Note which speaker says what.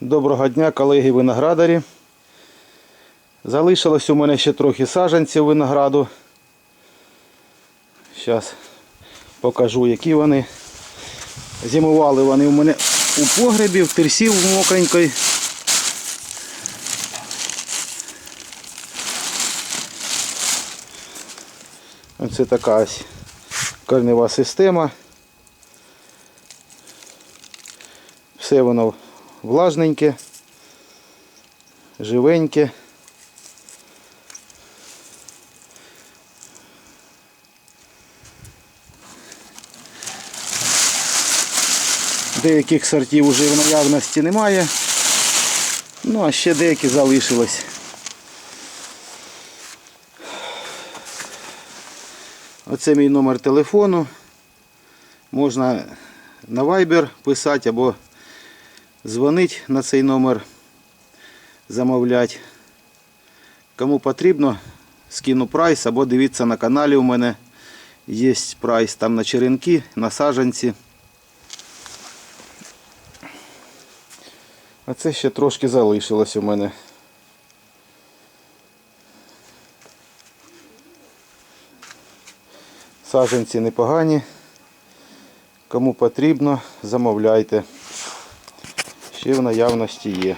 Speaker 1: Доброго дня, колеги виноградарі. Залишилось у мене ще трохи саджанців винограду. Зараз покажу, які вони. Зимували вони у мене у погребі, в терсі в мокренької. Оце така ось корнева система. Все воно влажненьке, живеньке. Деяких сортів вже в наявності немає. Ну а ще деякі залишилось. Оце мій номер телефону. Можна на Viber писати або дзвонить на цей номер, замовляти. Кому потрібно, скину прайс або дивіться на каналі у мене є прайс там на черенки, на саджанці. А це ще трошки залишилось у мене. Саджанці непогані. Кому потрібно, замовляйте. Ще в наявності є.